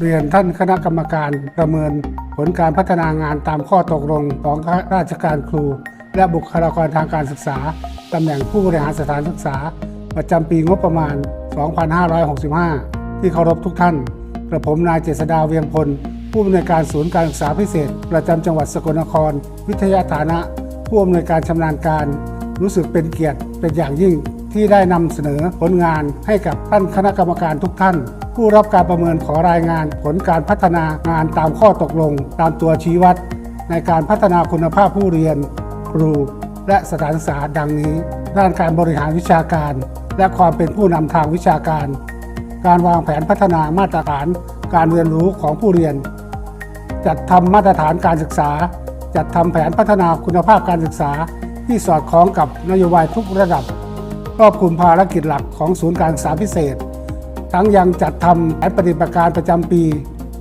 เรียนท่านคณะกรรมการประเมินผลการพัฒนางานตามข้อตกลงของข้าราชการครู และบุคลากรทางการศึกษา ตำแหน่งผู้บริหารสถานศึกษา ประจำปีงบประมาณ 2565 ที่เคารพทุกท่าน กระผมนายเจษดาเวียงพล ผู้อำนวยการศูนย์การศึกษาพิเศษ ประจำจังหวัดสกลนคร วิทยาฐานะ ผู้อำนวยการชำนาญการ รู้สึกเป็นเกียรติเป็นอย่างยิ่งที่ได้นำเสนอผลงานให้กับท่านคณะกรรมการทุกท่าน ผู้รับการประเมินขอรายงานผลการพัฒนางานตามข้อตกลง ตามตัวชี้วัด ในการพัฒนาคุณภาพผู้เรียน ครู และสถานศึกษาดังนี้ ด้านการบริหารวิชาการ และความเป็นผู้นำทางวิชาการ การวางแผนพัฒนามาตรฐานการเรียนรู้ของผู้เรียน จัดทำมาตรฐานการศึกษา จัดทำแผนพัฒนาคุณภาพการศึกษา ที่สอดคล้องกับนโยบายทุกระดับครอบคลุมภารกิจหลักของศูนย์การศึกษาพิเศษ ทั้งยังจัดทำแผนปฏิบัติการประจำปี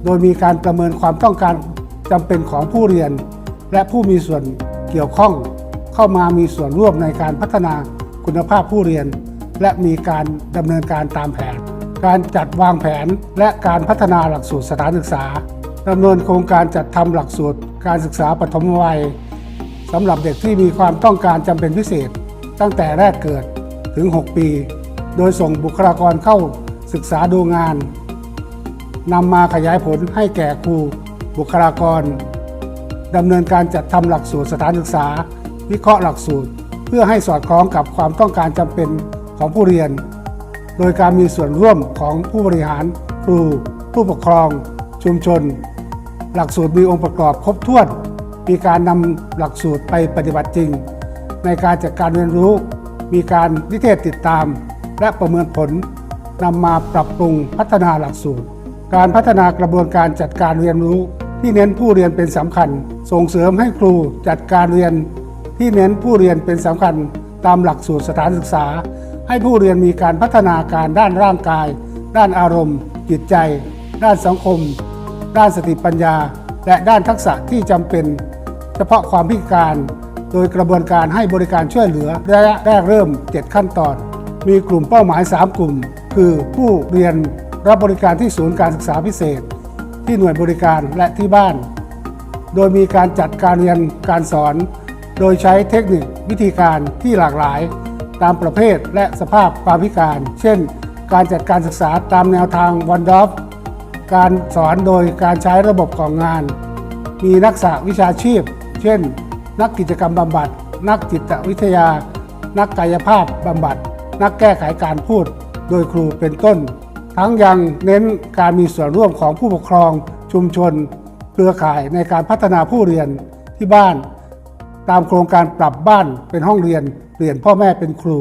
โดยมีการประเมินความต้องการจำเป็นของผู้เรียน และผู้มีส่วนเกี่ยวข้อง เข้ามามีส่วนร่วมในการพัฒนาคุณภาพผู้เรียน และมีการดำเนินการตามแผน การจัดวางแผนและการพัฒนาหลักสูตรสถานศึกษาดำเนินโครงการจัดทำหลักสูตร การศึกษาปฐมวัยสำหรับเด็กที่มีความต้องการจำเป็นพิเศษ ตั้งแต่แรกเกิดถึง 6 ปี โดยส่งบุคลากรเข้า ศึกษาดูงานนำมาขยายผลให้แก่ครูบุคลากรดำเนินการจัดทำหลักสูตรสถานศึกษา วิเคราะห์หลักสูตร เพื่อให้สอดคล้องกับความต้องการจำเป็นของผู้เรียน โดยการมีส่วนร่วมของผู้บริหาร ครู ผู้ปกครอง ชุมชน หลักสูตรมีองค์ประกอบครบถ้วน มีการนำหลักสูตรไปปฏิบัติจริง ในการจัดการเรียนรู้ มีการนิเทศติดตาม และประเมินผล นำมาปรับปรุงพัฒนาหลักสูตร การพัฒนากระบวนการจัดการเรียนรู้ ที่เน้นผู้เรียนเป็นสำคัญ ส่งเสริมให้ครูจัดการเรียน ที่เน้นผู้เรียนเป็นสำคัญ ตามหลักสูตรสถานศึกษา ให้ผู้เรียนมีการพัฒนาการด้านร่างกาย ด้านอารมณ์ จิตใจ ด้านสังคม ด้านสติปัญญา และด้านทักษะที่จำเป็น เฉพาะความพิการ โดยกระบวนการให้บริการช่วยเหลือระยะแรกเริ่ม 7 ขั้นตอน มีกลุ่มเป้าหมาย 3 กลุ่ม คือผู้เรียนรับบริการที่ศูนย์การศึกษาพิเศษ ที่หน่วยบริการและที่บ้าน โดยมีการจัดการเรียนการสอน โดยใช้เทคนิควิธีการที่หลากหลาย ตามประเภทและสภาพความพิการ เช่น การจัดการศึกษาตามแนวทางวันดอฟการสอนโดยการใช้ระบบกล่องงาน มีนักษาวิชาชีพ เช่น นักกิจกรรมบำบัด นักจิตวิทยา นักกายภาพบำบัด นักแก้ไขการพูด โดยครูเป็นต้น ทั้งยังเน้นการมีส่วนร่วมของผู้ปกครองชุมชนเครือข่ายในการพัฒนาผู้เรียนที่บ้าน ตามโครงการปรับบ้านเป็นห้องเรียน เปลี่ยนพ่อแม่เป็นครู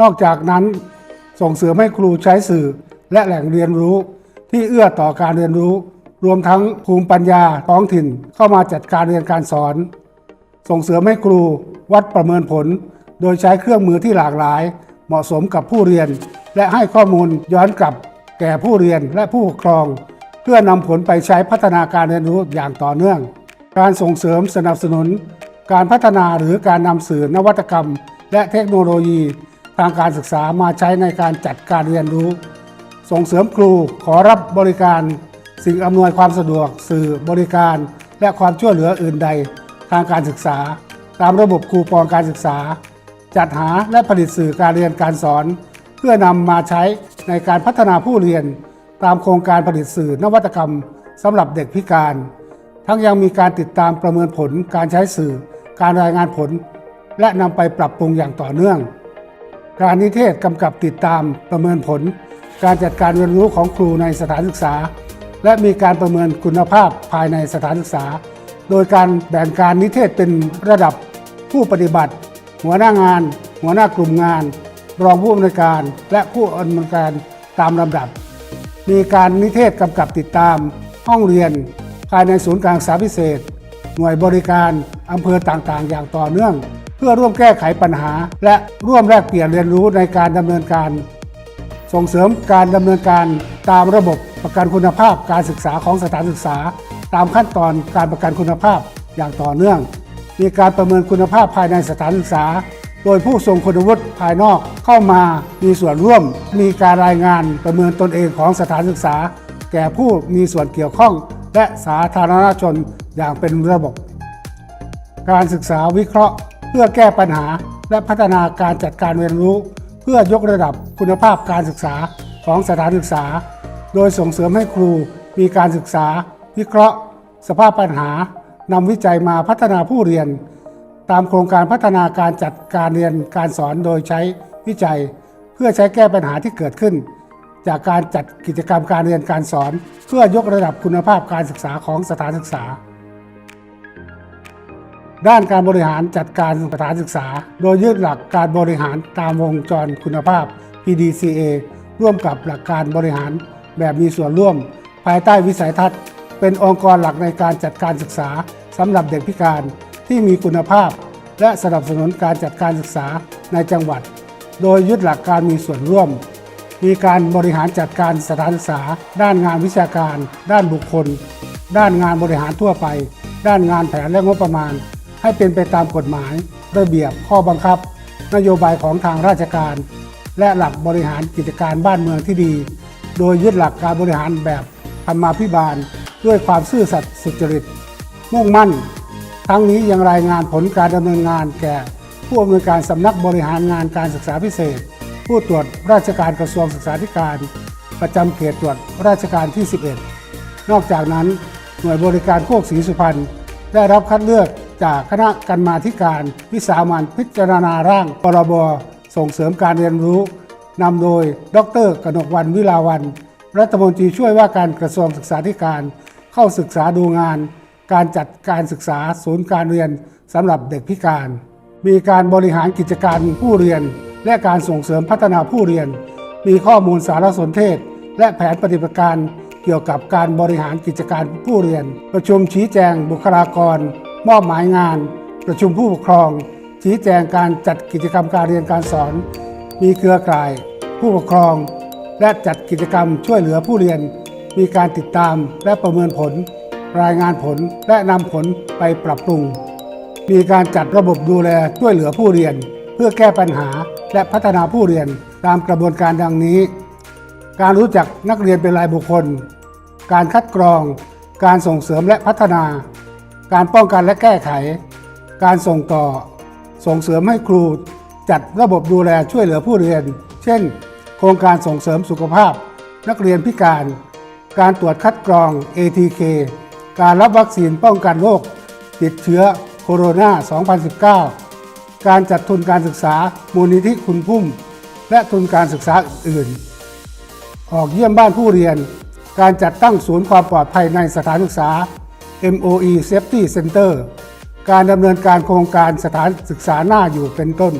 นอกจากนั้นส่งเสริมให้ครูใช้สื่อและแหล่งเรียนรู้ ที่เอื้อต่อการเรียนรู้ รวมทั้งภูมิปัญญาท้องถิ่นเข้ามาจัดการเรียนการสอน ส่งเสริมให้ครูวัดประเมินผล โดยใช้เครื่องมือที่หลากหลาย เหมาะสมกับผู้เรียน และให้ข้อมูลย้อนกลับแก่ผู้เรียนและผู้ปกครอง เพื่อนำผลไปใช้พัฒนาการเรียนรู้อย่างต่อเนื่อง การส่งเสริมสนับสนุน การพัฒนาหรือการนำสื่อนวัตกรรม และเทคโนโลยี ทางการศึกษามาใช้ในการจัดการเรียนรู้ ส่งเสริมครูขอรับบริการ สิ่งอำนวยความสะดวก สื่อบริการ และความช่วยเหลืออื่นใด ทางการศึกษา ตามระบบคูปองการศึกษา จัดหาและผลิตสื่อการเรียนการสอน พื่อนำมาใช้ในการพัฒนาผู้เรียน ตามโครงการผลิตสื่อนวัตกรรมสำหรับเด็กพิการ ทั้งยังมีการติดตามประเมินผลการใช้สื่อ การรายงานผล และนำไปปรับปรุงอย่างต่อเนื่อง การนิเทศกำกับติดตามประเมินผล การจัดการเรียนรู้ของครูในสถานศึกษา และมีการประเมินคุณภาพภายในสถานศึกษา โดยการแบ่งการนิเทศเป็นระดับผู้ปฏิบัติ หัวหน้างาน หัวหน้ากลุ่มงาน รองผู้อำนวยการและผู้อำนวยการตามลำดับ มีการนิเทศกำกับติดตาม ห้องเรียน ภายในศูนย์กลารศึกษาพิเศษ หน่วยบริการอำเภอต่างๆ อย่างต่อเนื่อง เพื่อร่วมแก้ไขปัญหา และร่วมแลกเปลี่ยนเรียนรู้ในการดำเนินการ ส่งเสริมการดำเนินการตามระบบประกันคุณภาพการศึกษาของสถานศึกษา ตามขั้นตอนการประกันคุณภาพอย่างต่อเนื่อง มีการประเมินคุณภาพภายในสถานศึกษา โดยผู้ทรงคุณวุฒิภายนอกเข้ามามีส่วนร่วม มีการรายงานประเมินตนเองของสถานศึกษา แก่ผู้มีส่วนเกี่ยวข้อง และสาธารณชนอย่างเป็นระบบ การศึกษาวิเคราะห์ เพื่อแก้ปัญหา และพัฒนาการจัดการเรียนรู้ เพื่อยกระดับคุณภาพการศึกษาของสถานศึกษา โดยส่งเสริมให้ครูมีการศึกษา วิเคราะห์ สภาพปัญหานำวิจัยมาพัฒนาผู้เรียน ตามโครงการพัฒนาการจัดการเรียนการสอนโดยใช้วิจัย เพื่อใช้แก้ปัญหาที่เกิดขึ้น จากการจัดกิจกรรมการเรียนการสอน เพื่อยกระดับคุณภาพการศึกษาของสถานศึกษา ด้านการบริหารจัดการสถานศึกษา โดยยึดหลักการบริหารตามวงจรคุณภาพ PDCA ร่วมกับหลักการบริหารแบบมีส่วนร่วม ภายใต้วิสัยทัศน์ เป็นองค์กรหลักในการจัดการศึกษาสำหรับเด็กพิการ ที่มีคุณภาพ และสนับสนุนการจัดการศึกษาในจังหวัด โดยยึดหลักการมีส่วนร่วม มีการบริหารจัดการสถานศึกษา ด้านงานวิชาการ ด้านบุคคล ด้านงานบริหารทั่วไป ด้านงานแผนและงบประมาณ ให้เป็นไปตามกฎหมาย ระเบียบข้อบังคับ นโยบายของทางราชการ และหลักบริหารกิจการบ้านเมืองที่ดี โดยยึดหลักการบริหารแบบธรรมาภิบาลด้วยความซื่อสัตย์สุจริต มุ่งมั่น ทั้งนี้ยังรายงานผลการดำเนินงานแก่ ผู้อำนวยการสำนักบริหารงานการศึกษาพิเศษ ผู้ตรวจราชการกระทรวงศึกษาธิการ ประจำเขตตรวจราชการที่ 11 นอกจากนั้น หน่วยบริการโคกศรีสุพรรณได้รับคัดเลือกจากคณะกรรมาการวิสามันพิจารณาร่างพรบส่งเสริมการเรียนรู้นำโดย ดรกนกวันวิลาวัน รัฐมนตรีช่วยว่าการกระทรวงศึกษาธิการ เข้าศึกษาดูงาน การจัดการศึกษาศูนย์การเรียนสำหรับเด็กพิการ มีการบริหารกิจการผู้เรียน และการส่งเสริมพัฒนาผู้เรียน มีข้อมูลสารสนเทศ และแผนปฏิบัติการเกี่ยวกับการบริหารกิจการผู้เรียน ประชุมชี้แจงบุคลากร มอบหมายงาน ประชุมผู้ปกครอง ชี้แจงการจัดกิจกรรมการเรียนการสอน มีเครือข่าย ผู้ปกครอง และจัดกิจกรรมช่วยเหลือผู้เรียน มีการติดตามและประเมินผล รายงานผลและนำผลไปปรับปรุง มีการจัดระบบดูแลช่วยเหลือผู้เรียน เพื่อแก้ปัญหาและพัฒนาผู้เรียนตามกระบวนการดังนี้ การรู้จักนักเรียนเป็นรายบุคคล การคัดกรอง การส่งเสริมและพัฒนา การป้องกันและแก้ไข การส่งต่อ ส่งเสริมให้ครูจัดระบบดูแลช่วยเหลือผู้เรียน เช่น โครงการส่งเสริมสุขภาพ นักเรียนพิการ การตรวจคัดกรอง ATK การรับวัคซีนป้องกันโรคติดเชื้อโคโรนา 2019 การจัดทุนการศึกษามูลนิธิคุณพุ่ม และทุนการศึกษาอื่น ออกเยี่ยมบ้านผู้เรียน การจัดตั้งศูนย์ความปลอดภัยในสถานศึกษา MOE Safety Center การดำเนินการโครงการสถานศึกษาหน้าอยู่เป็นต้น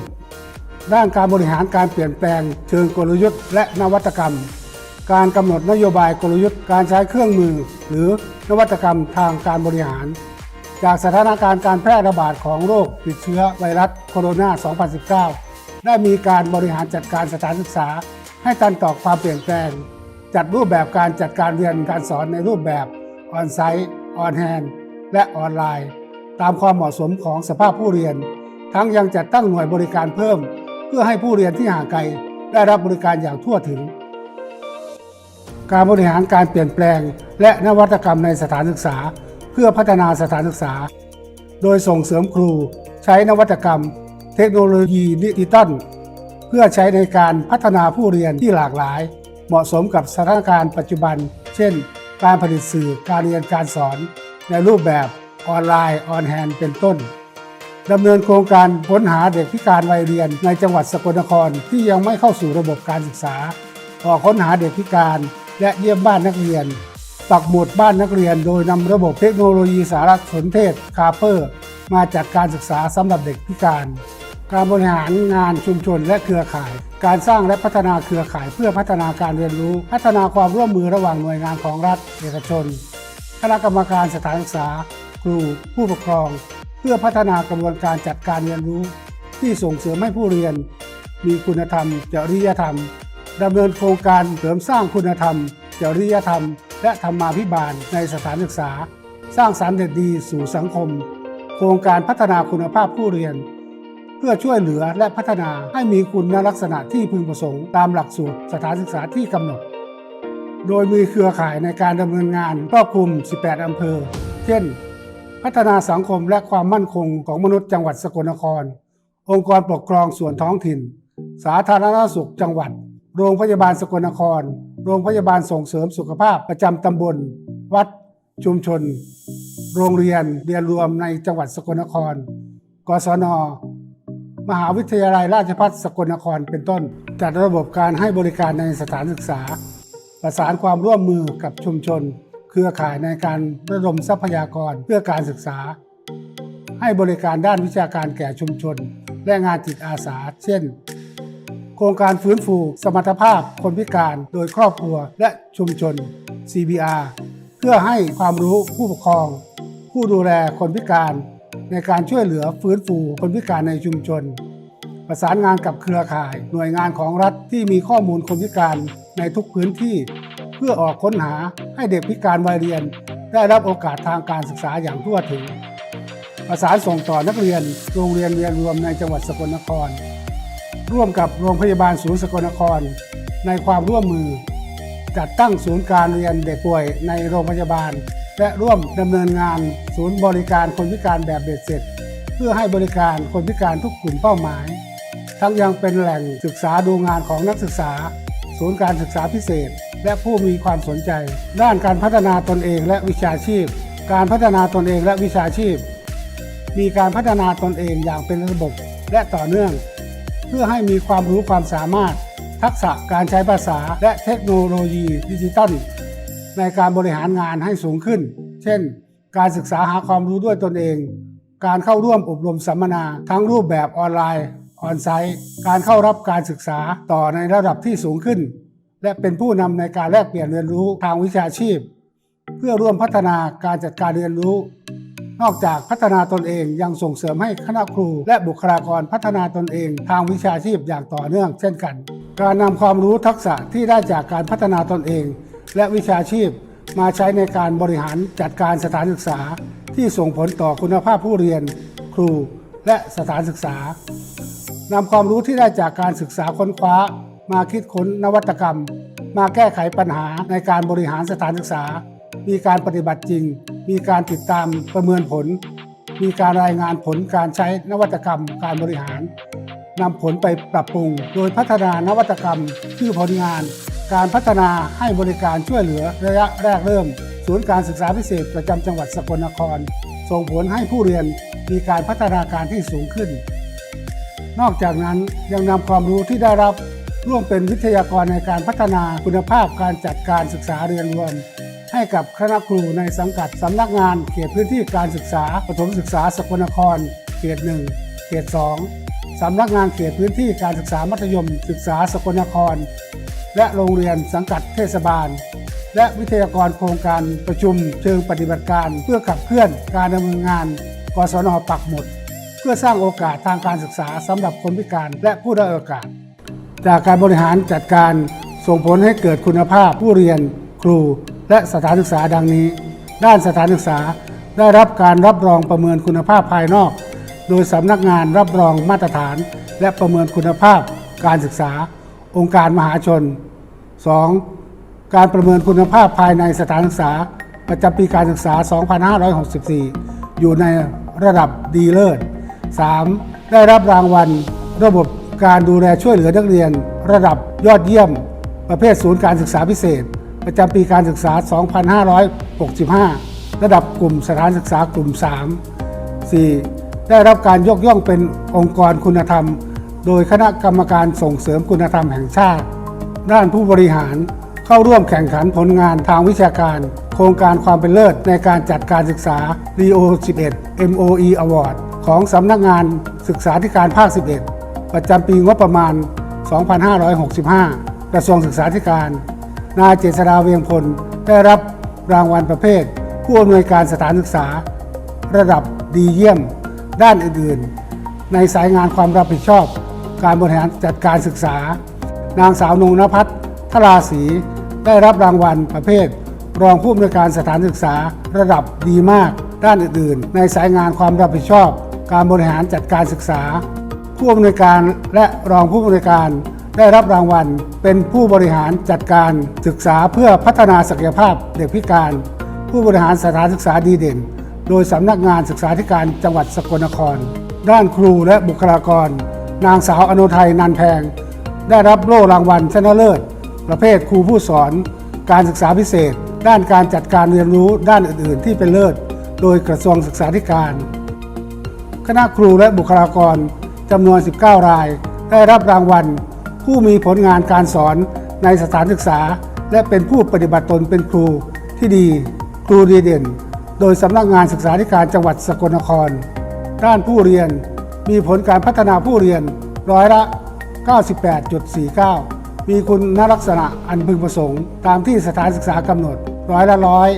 ด้านการบริหารการเปลี่ยนแปลงเชิงกลยุทธ์และนวัตกรรม การกำหนดนโยบายกลยุทธ์การใช้เครื่องมือ หรือนวัตกรรมทางการบริหาร จากสถานการณ์การแพร่ระบาดของโรคติดเชื้อไวรัสโคโรนา 2019 ได้มีการบริหารจัดการสถานศึกษา ให้ทันต่อความเปลี่ยนแปลง จัดรูปแบบการจัดการเรียนการสอนในรูปแบบออนไซต์ออนแฮนและออนไลน์ ตามความเหมาะสมของสภาพผู้เรียน ทั้งยังจัดตั้งหน่วยบริการเพิ่ม เพื่อให้ผู้เรียนที่ห่างไกลได้รับบริการอย่างทั่วถึง การบริหารการเปลี่ยนแปลง และนวัตกรรมในสถานศึกษา เพื่อพัฒนาสถานศึกษา โดยส่งเสริมครูใช้นวัตกรรม เทคโนโลยีดิจิตอลเพื่อใช้ในการพัฒนาผู้เรียนที่หลากหลาย เหมาะสมกับสถานการณ์ปัจจุบัน เช่น การผลิตสื่อการเรียนการสอน ในรูปแบบออนไลน์ออนแฮนเป็นต้นดำเนินโครงการค้นหาเด็กพิการวัยเรียนในจังหวัดสกลนครที่ยังไม่เข้าสู่ระบบการศึกษาออกค้นหาเด็กพิการ และเยี่ยมบ้านนักเรียน ปักหมุดบ้านนักเรียน โดยนำระบบเทคโนโลยีสารสนเทศคาเปอร์ มาจัดการศึกษาสำหรับเด็กพิการ การบริหารงานชุมชนและเครือข่าย การสร้างและพัฒนาเครือข่ายเพื่อพัฒนาการเรียนรู้ พัฒนาความร่วมมือระหว่างหน่วยงานของรัฐเอกชน คณะกรรมการสถานศึกษา ครูผู้ปกครอง เพื่อพัฒนากระบวนการจัดการเรียนรู้ ที่ส่งเสริมให้ผู้เรียน มีคุณธรรม จริยธรรม ดำเนินโครงการเสริมสร้างคุณธรรม จริยธรรม และธรรมาภิบาลในสถานศึกษา สร้างสารรค์เด็กดีสู่สังคม โครงการพัฒนาคุณภาพผู้เรียน เพื่อช่วยเหลือและพัฒนาให้มีคุณลักษณะที่พึงประสงค์ตามหลักสูตรสถานศึกษาที่กำหนด โดยมีเครือข่ายในการดำเนินงานครอบคลุม 18 อำเภอ เช่น พัฒนาสังคมและความมั่นคงของมนุษย์จังหวัดสกลนคร องค์กรปกครองส่วนท้องถิ่น สาธารณสุขจังหวัด โรงพยาบาลสกลนคร โรงพยาบาลส่งเสริมสุขภาพประจำตำบล วัด ชุมชน โรงเรียนเรียนรวมในจังหวัดสกลนคร กศน มหาวิทยาลัยราชภัฏสกลนครเป็นต้น จัดระบบการให้บริการในสถานศึกษา ประสานความร่วมมือกับชุมชน เครือข่ายในการระดมทรัพยากรเพื่อการศึกษา ให้บริการด้านวิชาการแก่ชุมชน และงานจิตอาสา เช่น โครงการฟื้นฟู สมรรถภาพคนพิการโดยครอบครัวและชุมชน CBR เพื่อให้ความรู้ผู้ปกครอง ผู้ดูแลคนพิการ ในการช่วยเหลือฟื้นฟูคนพิการในชุมชน ประสานงานกับเครือข่าย หน่วยงานของรัฐที่มีข้อมูลคนพิการในทุกพื้นที่ เพื่อออกค้นหาให้เด็กพิการวัยเรียน ได้รับโอกาสทางการศึกษาอย่างทั่วถึงประสานส่งต่อนักเรียนโรงเรียนเรียนรวมในจังหวัดสกลนคร ร่วมกับโรงพยาบาลศูนย์สกลนคร ในความร่วมมือ จัดตั้งศูนย์การเรียนเด็กป่วยในโรงพยาบาล และร่วมดำเนินงานศูนย์บริการคนพิการแบบเบ็ดเสร็จ เพื่อให้บริการคนพิการทุกกลุ่มเป้าหมาย ทั้งยังเป็นแหล่งศึกษาดูงานของนักศึกษา ศูนย์การศึกษาพิเศษ และผู้มีความสนใจ ด้านการพัฒนาตนเองและวิชาชีพ การพัฒนาตนเองและวิชาชีพ มีการพัฒนาตนเองอย่างเป็นระบบและต่อเนื่อง พื่อให้มีความรู้ความสามารถ ทักษะการใช้ภาษาและเทคโนโลยีดิจิทัลในการบริหารงานให้สูงขึ้น เช่น การศึกษาหาความรู้ด้วยตนเอง การเข้าร่วมอบรมสัมมนาทั้งรูปแบบออนไลน์ออนไซต์การเข้ารับการศึกษาต่อในระดับที่สูงขึ้น และเป็นผู้นำในการแลกเปลี่ยนเรียนรู้ทางวิชาชีพ เพื่อร่วมพัฒนาการจัดการเรียนรู้ นอกจากพัฒนาตนเองยังส่งเสริมให้คณะครู และบุคลากรพัฒนาตนเอง ทางวิชาชีพอย่างต่อเนื่อง เช่นกัน การนำความรู้ทักษะที่ได้จากการพัฒนาตนเอง และวิชาชีพมาใช้ในการบริหารจัดการสถานศึกษา ที่ส่งผลต่อคุณภาพผู้เรียน ครู และสถานศึกษานำความรู้ที่ได้จากการศึกษาค้นคว้า มาคิดค้นนวัตกรรม มาแก้ไขปัญหาในการบริหารสถานศึกษา มีการปฏิบัติจริง มีการติดตามประเมินผล มีการรายงานผลการใช้นวัตกรรมการบริหารนำผลไปปรับปรุง โดยพัฒนานวัตกรรมที่ผลงาน การพัฒนาให้บริการช่วยเหลือระยะแรกเริ่ม ศูนย์การศึกษาพิเศษประจำจังหวัดสกลนคร ส่งผลให้ผู้เรียนมีการพัฒนาการที่สูงขึ้น นอกจากนั้นยังนำความรู้ที่ได้รับร่วมเป็นวิทยากรในการพัฒนาคุณภาพการจัดการศึกษาเรียนรวม ให้กับคณะครูในสังกัดสำนักงานเขตพื้นที่การศึกษาประถมศึกษาสกลนคร เขต1เขต2สำนักงานเขตพื้นที่การศึกษามัธยม ศึกษาสกลนคร และโรงเรียนสังกัดเทศบาล และวิทยากรโครงการประชุมเชิงปฏิบัติการ เพื่อขับเคลื่อนการดำเนินงานกศนปักหมุดเพื่อสร้างโอกาสทางการศึกษาสำหรับคนพิการและผู้ด้อยโอกาส จากการบริหารจัดการส่งผลให้เกิดคุณภาพผู้เรียนครู และสถานศึกษาดังนี้ ด้านสถานศึกษาได้รับการรับรองประเมินคุณภาพภายนอก โดยสำนักงานรับรองมาตรฐาน และประเมินคุณภาพการศึกษา องค์การมหาชน 2. การประเมินคุณภาพภายในสถานศึกษา ประจำปีการศึกษา 2564 อยู่ในระดับดีเลิศ 3. ได้รับรางวัล ระบบการดูแลช่วยเหลือนักเรียน ระดับยอดเยี่ยม ประเภทศูนย์การศึกษาพิเศษ ประจำปีการศึกษา 2565 ระดับกลุ่มสถานศึกษากลุ่ม 3 4. ได้รับการยกย่องเป็นองค์กรคุณธรรม โดยคณะกรรมการส่งเสริมคุณธรรมแห่งชาติ ด้านผู้บริหารเข้าร่วมแข่งขันผลงานทางวิชาการ โครงการความเป็นเลิศในการจัดการศึกษา Rio 11 MOE Award ของสำนักงานศึกษาธิการภาค 11 ประจำปีงบประมาณ 2565 กระทรวงศึกษาธิการ นายเจษฎาเวียงพลได้รับรางวัลประเภท ผู้อำนวยการสถานศึกษา ระดับดีเยี่ยม ด้านอื่นๆ ในสายงานความรับผิดชอบ การบริหารจัดการศึกษา นางสาวนงนภัทรทราศรีได้รับรางวัลประเภท รองผู้อำนวยการสถานศึกษา ระดับดีมาก ด้านอื่นๆ ในสายงานความรับผิดชอบ การบริหารจัดการศึกษา ผู้อำนวยการและรองผู้อำนวยการ ได้รับรางวัล เป็นผู้บริหารจัดการศึกษาเพื่อพัฒนาศักยภาพเด็กพิการ ผู้บริหารสถานศึกษาดีเด่น โดยสำนักงานศึกษาธิการจังหวัดสกลนคร ด้านครูและบุคลากร นางสาวอนุทัยนันแพง ได้รับโล่รางวัลชนะเลิศ ประเภทครูผู้สอน การศึกษาพิเศษ ด้านการจัดการเรียนรู้ด้านอื่น ๆ ที่เป็นเลิศ โดยกระทรวงศึกษาธิการ คณะครูและบุคลากรจำนวน 19 ราย ได้รับรางวัล ผู้มีผลงานการสอนในสถานศึกษา และเป็นผู้ปฏิบัติตนเป็นครูที่ดี ครูดีเด่น โดยสำนักงานศึกษาธิการจังหวัดสกลนคร ด้านผู้เรียนมีผลการพัฒนาผู้เรียนร้อยละ 98.49 มีคุณลักษณะอันพึงประสงค์ ตามที่สถานศึกษากำหนดร้อยละร้อย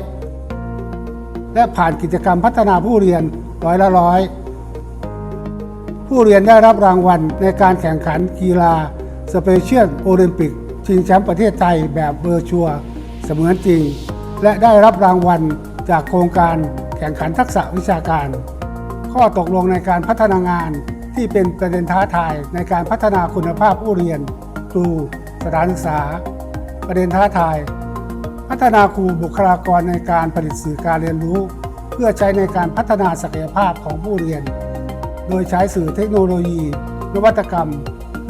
และผ่านกิจกรรมพัฒนาผู้เรียนร้อยละร้อยผู้เรียนได้รับรางวัลในการแข่งขันกีฬา สเปเชียลโอลิมปิกชิงแชมป์ประเทศไทยแบบเวอร์ชัวเสมือนจริง และได้รับรางวัลจากโครงการแข่งขันทักษะวิชาการ ข้อตกลงในการพัฒนางานที่เป็นประเด็นท้าทายในการพัฒนาคุณภาพผู้เรียน ครูสถานศึกษา ประเด็นท้าทาย พัฒนาครูบุคลากรในการผลิตสื่อการเรียนรู้ เพื่อใช้ในการพัฒนาศักยภาพของผู้เรียน โดยใช้สื่อเทคโนโลยี นวัตกรรม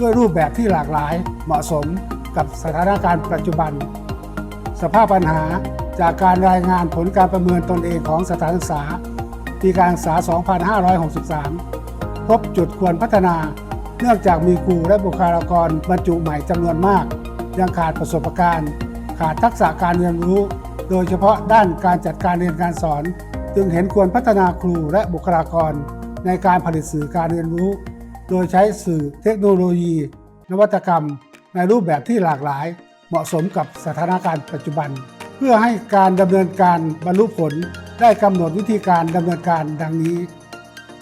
ด้วยรูปแบบที่หลากหลายเหมาะสมกับสถานการณ์ปัจจุบัน สภาพปัญหาจากการรายงานผลการประเมินตนเองของสถานศึกษาปีการศึกษา 2563 พบจุดควรพัฒนา เนื่องจากมีครูและบุคลากรบรรจุใหม่จำนวนมาก ยังขาดประสบการณ์ ขาดทักษะการเรียนรู้ โดยเฉพาะด้านการจัดการเรียนการสอน จึงเห็นควรพัฒนาครูและบุคลากรในการผลิตสื่อการเรียนรู้ โดยใช้สื่อเทคโนโลยี นวัตกรรม ในรูปแบบที่หลากหลาย เหมาะสมกับสถานการณ์ปัจจุบัน เพื่อให้การดำเนินการบรรลุผล ได้กำหนดวิธีการดำเนินการดังนี้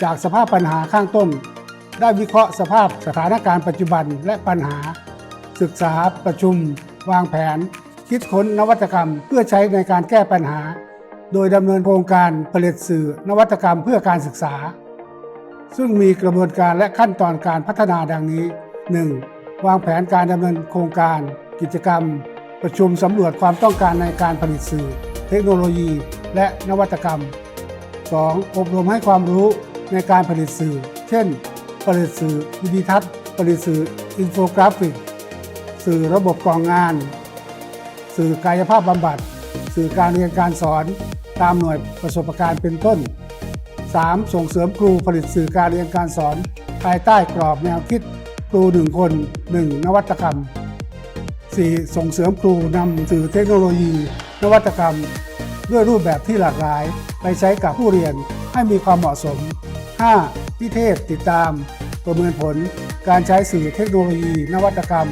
จากสภาพปัญหาข้างต้น ได้วิเคราะห์สภาพสถานการณ์ปัจจุบันและปัญหา ศึกษาประชุม วางแผน คิดค้นนวัตกรรม เพื่อใช้ในการแก้ปัญหา โดยดำเนินโครงการผลิตสื่อนวัตกรรมเพื่อการศึกษา ซึ่งมีกระบวนการและขั้นตอนการพัฒนาดังนี้ 1. วางแผนการดำเนินโครงการ กิจกรรม ประชุมสำรวจความต้องการในการผลิตสื่อ เทคโนโลยี และนวัตกรรม 2. อบรมให้ความรู้ในการผลิตสื่อ เช่น ผลิตสื่อวิดีทัศน์ ผลิตสื่ออินโฟกราฟิก สื่อระบบกล่องงาน สื่อกายภาพบำบัด สื่อการเรียนการสอน ตามหน่วยประสบการณ์เป็นต้น 3. ส่งเสริมครูผลิตสื่อการเรียนการสอน ภายใต้กรอบแนวคิดครูหนึ่งคน 1 นวัตกรรม 4. ส่งเสริมครูนำสื่อเทคโนโลยี นวัตกรรม ด้วยรูปแบบที่หลากหลาย ไปใช้กับผู้เรียนให้มีความเหมาะสม 5. พิเทศติดตาม ประเมินผลการใช้สื่อเทคโนโลยี นวัตกรรม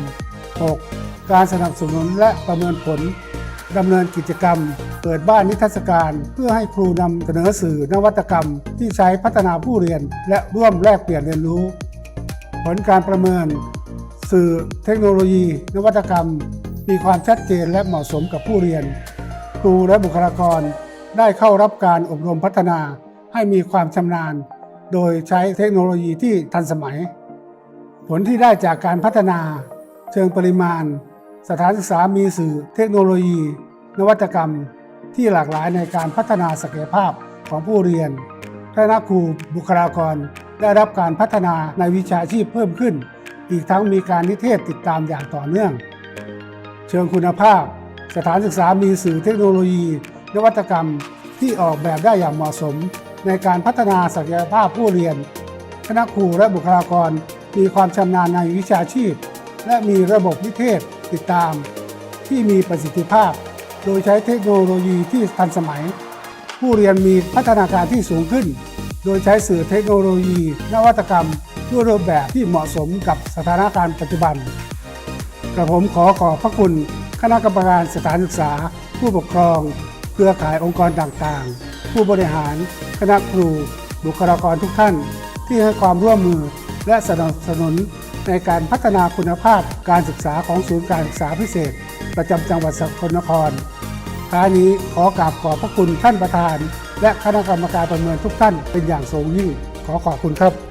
6. การสนับสนุนและประเมินผลดำเนินกิจกรรม เปิดบ้านนิทรรศการเพื่อให้ครูนำเสนอสื่อนวัตกรรม ที่ใช้พัฒนาผู้เรียน และร่วมแลกเปลี่ยนเรียนรู้ ผลการประเมิน สื่อเทคโนโลยี นวัตกรรม มีความชัดเจนและเหมาะสมกับผู้เรียน ครูและบุคลากรได้เข้ารับการอบรมพัฒนาให้มีความชำนาญ โดยใช้เทคโนโลยีที่ทันสมัย ผลที่ได้จากการพัฒนา เชิงปริมาณ สถานศึกษามีสื่อเทคโนโลยี นวัตกรรม ที่หลากหลายในการพัฒนาศักยภาพของผู้เรียนคณะครูบุคลากร ได้รับการพัฒนาในวิชาชีพเพิ่มขึ้น อีกทั้งมีการนิเทศติดตามอย่างต่อเนื่อง เชิงคุณภาพ สถานศึกษามีสื่อเทคโนโลยี นวัตกรรมที่ออกแบบได้อย่างเหมาะสม ในการพัฒนาศักยภาพผู้เรียน คณะครูและบุคลากรมีความชำนาญในวิชาชีพ และมีระบบนิเทศติดตาม ที่มีประสิทธิภาพ โดยใช้เทคโนโลยีที่ทันสมัย ผู้เรียนมีพัฒนาการที่สูงขึ้น โดยใช้สื่อเทคโนโลยี นวัตกรรมด้วยรูปแบบที่เหมาะสมกับสถานการณ์ปัจจุบัน กระผมขอขอบพระคุณคณะกรรมการสถานศึกษา ผู้ปกครอง เครือข่ายองค์กรต่างๆ ผู้บริหาร คณะครู บุคลากรทุกท่าน ที่ให้ความร่วมมือและสนับสนุนในการพัฒนาคุณภาพการศึกษาของศูนย์การศึกษาพิเศษ ประจำจังหวัดสกลนครท้ายนี้ขอกราบขอบพระคุณท่านประธาน และคณะกรรมการประเมินทุกท่านเป็นอย่างสูงยิ่งขอขอบคุณครับ